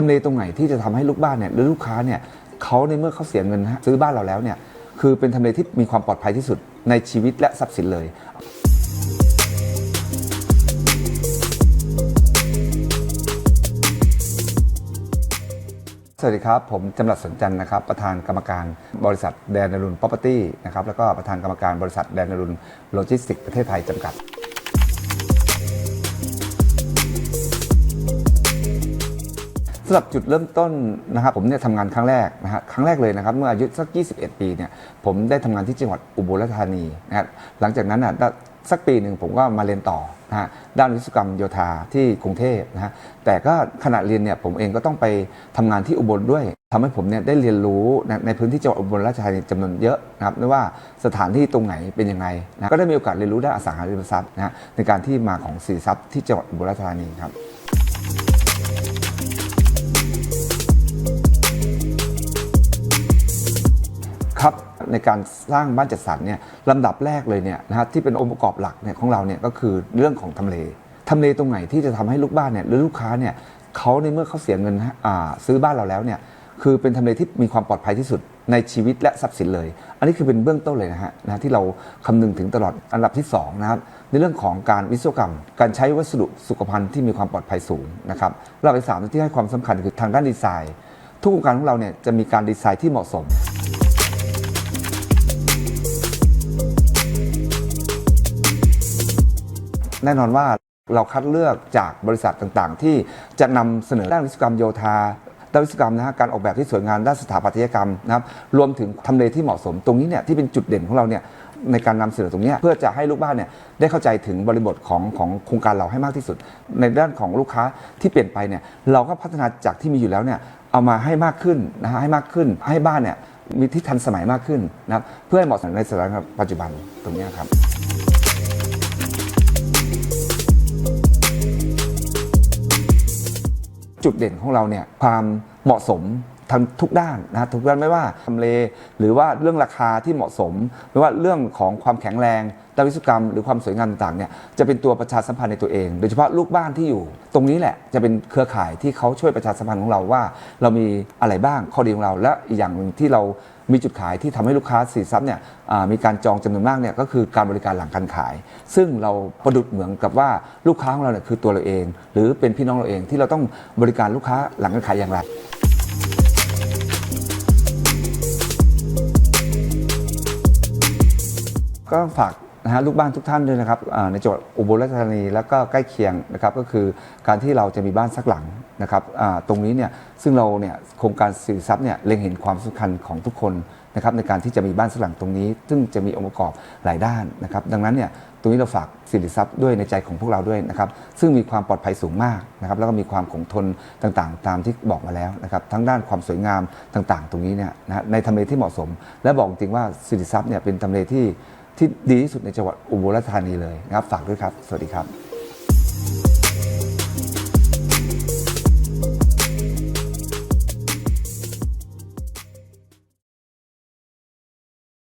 ทำเลตรงไหนที่จะทำให้ลูกบ้านเนี่ยหรือลูกค้าเนี่ยเขาในเมื่อเขาเสียเงินซื้อบ้านเราแล้วเนี่ยคือเป็นทำเลที่มีความปลอดภัยที่สุดในชีวิตและทรัพย์สินเลยสวัสดีครับ ผมจำรัดสนจันทร์นะครับ ประธานกรรมการบริษัทแดนนรุน property นะครับแล้วก็ประธานกรรมการบริษัทแดนนรุนโลจิสติกประเทศไทยจำกัดำหรับจุดเริ่มต้นนะครับผมเนี่ยทำงานครั้งแรกนะฮะครั้งแรกเลยนะครับเมื่ออายุสัก 21 ปีเนี่ยผมได้ทำงานที่จังหวัดอุบลราชธานีนะครับหลังจากนั้นน่ะสักปีหนึ่งผมก็มาเรียนต่อนะฮะด้านวิศวกรรมโยธาที่กรุงเทพนะฮะแต่ก็ขณะเรียนเนี่ยผมเองก็ต้องไปทำงานที่อุบลด้วยทำให้ผมเนี่ยได้เรียนรู้ในในพื้นที่จังหวัดอุบลราชธานีจำนวนเยอะนะครับไม่ว่าสถานที่ตรงไหนเป็นยังไงนะก็ได้มีโอกาสเรียนรู้ด้านอสังหาริมทรัพย์นะฮะในการที่มาของสินทรัพย์ที่จังหวัดอุบลราชธานีครับ ครับในการสร้างบ้านจัดสรรเนี่ยลำดับแรกเลยเนี่ยนะฮะที่เป็นองค์ประกอบหลักเนี่ยของเราเนี่ยก็คือเรื่องของทำเลทำเลตรงไหนที่จะทำให้ลูกบ้านเนี่ยหรือลูกค้าเนี่ยเขาในเมื่อเขาเสียเงินอ่าซื้อบ้านเราแล้วเนี่ยคือเป็นทำเลที่มีความปลอดภัยที่สุดในชีวิตและทรัพย์สินเลย อันนี้คือเป็นเบื้องต้นเลยนะฮะนะที่เราคำนึงถึงตลอดอันดับที่สองนะครับในเรื่องของการวิศวกรรม การใช้วัสดุสุขภัณฑ์ที่มีความปลอดภัยสูงนะครับระดับที่สามที่ให้ความสำคัญคือทางด้านดีไซน์ ทุกโครงการของเราเนี่ยจะมีการดีไซน์ที่เหมาะสม แน่นอนว่าเราคัดเลือกจากบริษัทต่างๆ ที่จะนำเสนอด้านวิศวกรรมโยธาด้านวิศวกรรมนะฮะการออกแบบที่สวยงามด้านสถาปัตยกรรมนะครับรวมถึงทำเลที่เหมาะสมตรงนี้เนี่ยที่เป็นจุดเด่นของเราเนี่ยในการนำเสนอตรงนี้เพื่อจะให้ลูกบ้านเนี่ยได้เข้าใจถึงบริบทของของโครงการเราให้มากที่สุด ในด้านของลูกค้าที่เปลี่ยนไปเนี่ยเราก็พัฒนาจากที่มีอยู่แล้วเนี่ยเอามาให้มากขึ้นนะฮะให้มากขึ้นให้บ้านเนี่ยมีที่ทันสมัยมากขึ้นนะครับเพื่อให้เหมาะสมในสถานการณ์ปัจจุบันตรงนี้ครับ จุดเด่นของเราเนี่ยความเหมาะสม ทั้งทุกด้านนะทุกด้านไม่ว่าทำเล หรือว่าเรื่องราคาที่เหมาะสมไม่ว่าเรื่องของความแข็งแรงด้านวิศวกรรม หรือความสวยงามต่างๆเนี่ยจะเป็นตัวประชาสัมพันธ์ในตัวเอง โดยเฉพาะลูกบ้านที่อยู่ ตรงนี้แหละจะเป็นเครือข่ายที่เขาช่วยประชาสัมพันธ์ของเราว่า เรามีอะไรบ้างข้อดีของเรา และอีกอย่างหนึ่งที่เรามีจุดขายที่ทำให้ลูกค้าสินทรัพ์เนี่ยมีการจองจำนวนมากเนี่ยก็คือการบริการหลังการขาย ซึ่งเราประดุดเหมือนกับว่าลูกค้าของเราเนี่ยคือตัวเราเอง หรือเป็นพี่น้องเราเองที่เราต้องบริการลูกค้าหลังการขายอย่างไร ก็ฝากนะฮะลูกบ้านทุกท่านด้วยนะครับในจังหวัดอุบลราชธานีแล้วก็ใกล้เคียงนะครับก็คือการที่เราจะมีบ้านสักหลังนะครับตรงนี้เนี่ยซึ่งเราเนี่ยโครงการสิริทรัพย์เนี่ยเล็งเห็นความสำคัญของทุกคนนะครับในการที่จะมีบ้านสักหลังตรงนี้ ซึ่งจะมีองค์ประกอบหลายด้านนะครับดังนั้นเนี่ยตรงนี้เราฝากสิริทรัพย์ด้วยในใจของพวกเราด้วยนะครับซึ่งมีความปลอดภัยสูงมากนะครับแล้วก็มีความคงทนต่างๆ ตามที่บอกมาแล้วนะครับทั้งด้านความสวยงามต่างๆ ตรงนี้เนี่ยนะฮะในทำเลที่เหมาะสม และบอกจริงว่าสิริทรัพย์เนี่ยเป็นทำเลที่ ที่ดีที่สุดในจังหวัดอุบลราชธานีเลยนะครับฝากด้วยครับ สวัสดีครับ